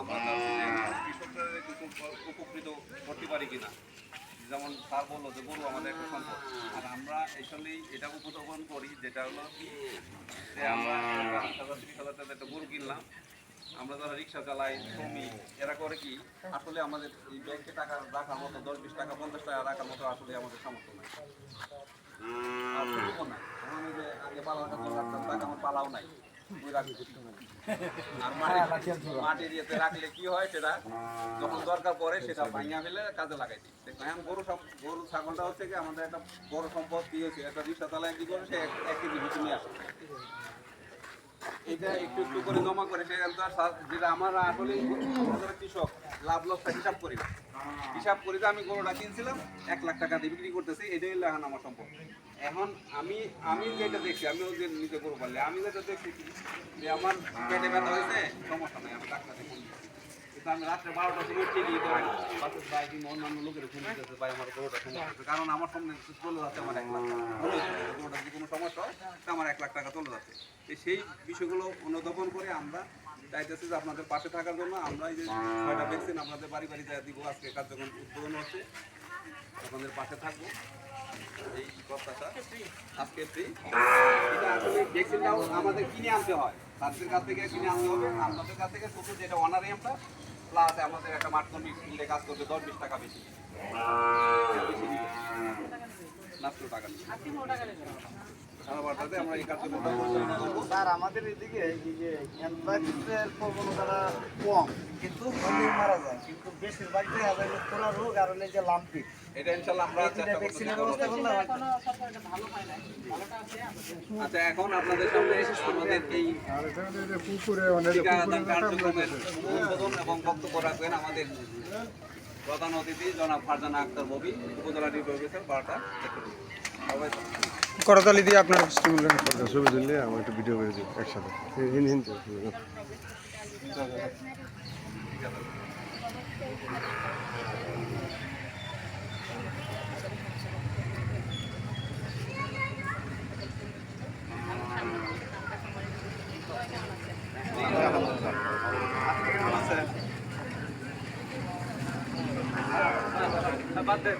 আমরা কৃষকদের উপকৃত করতে পারি কিনা। যেমন স্যার বলল যে গরু আমাদের একটা সম্পদ। আর আমরা আসলেই এটা উপস্থাপন করি, যেটা হলো কি যে আমরা পাঁচ হাজার টাকা একটা গরু কিনলাম। আমরা যারা রিক্সা চালাই, শ্রমিক, এরা করে কি, আসলে আমাদের ব্যাংকে টাকা রাখার মতো, দশ বিশ টাকা, পঞ্চাশ টাকা রাখার মতো আসলে আমাদের সামর্থ্য নাই। যে আগে রাখতাম টাকা আমার পালাও নাই। মাটির রাখলে কি হয় সেটা যখন দরকার পড়ে সেটা ভাঙিয়া ফেলে কাজে লাগাই দিই এখন গরু গরু ছাগলটা হচ্ছে কি আমাদের একটা বড় সম্পদ কি হয়েছে একটা রিক্সা চালায় কি করে সে এক- কেজি ভুসি নিয়ে আসে হিসাব করি আমি গরুটা কিনছিলাম, এক লাখ টাকা দিয়ে বিক্রি করতেছি, এটাই হলো এখন আমার সম্পদ। এখন আমি আমি যেটা দেখছি আমি ওদের নিজে গরু পারলে আমি যেটা দেখছি যে আমার পেটে ব্যথা হয়েছে, সমস্যা নেই রাত্রে বারোটার সময় ঠিকই করে বাসের ভাই কিংবা অন্যান্য লোকের ফোন দিতেছে ভাই আমার গরুটা সমস্যা হচ্ছে কারণ আমার সামনে চলে আমার এক লাখ টাকা। যদি কোনো সমস্যা হয় তা আমার এক লাখ টাকা চলে যাচ্ছে। সেই বিষয়গুলো অনুধাবন করে আমরা চাইতেছি যে আপনাদের পাশে থাকার জন্য আমরা এই যে ছয়টা ভ্যাকসিন আপনাদের বাড়ি বাড়ি দেওয়া দিব, আজকে কার্যক্রম উদ্বোধন হচ্ছে, আপনাদের পাশে থাকব। এই কথাটা আজকে ফ্রি আমাদের কিনে আনতে হয়। তাদের কাছ থেকে কিনে আনতে হবে, আপনাদের কাছ থেকে শুধু যেটা অনারিয়ামটা প্লাস আমাদের একটা মাঠকর্মী ফিল্ডে কাজ করবে দশ বিশ। টাকা বেশি। বেশি টাকা নিবে সারা আমরা এই কার্যক্রমটা পরিচালনা করব স্যার আমাদের এদিকে এই যে প্রবণতাটা কম কিন্তু মারা যায়। কিন্তু দেখা যায় রোগ আর হলে যে লাম্পি। এটা ইনশাল্লাহ আমরা চেষ্টা ভ্যাকসিনের ব্যবস্থা করলে হয়। আচ্ছা এখন আপনাদের সামনে আমাদের এই আর এখানে যে পুকুরে অনেক কার্যক্রমের এবং বক্তব্য রাখবেন আমাদের প্রধান অতিথি জনাব ফারজানা আক্তার ববি উপজেলা ডিউটি অফিসার বারোটা করতালি দিয়ে আপনার ছবি তুললে আমার একটা ভিডিও করে দিই একসাথে হিন্দি হিন্দি বাদ দেন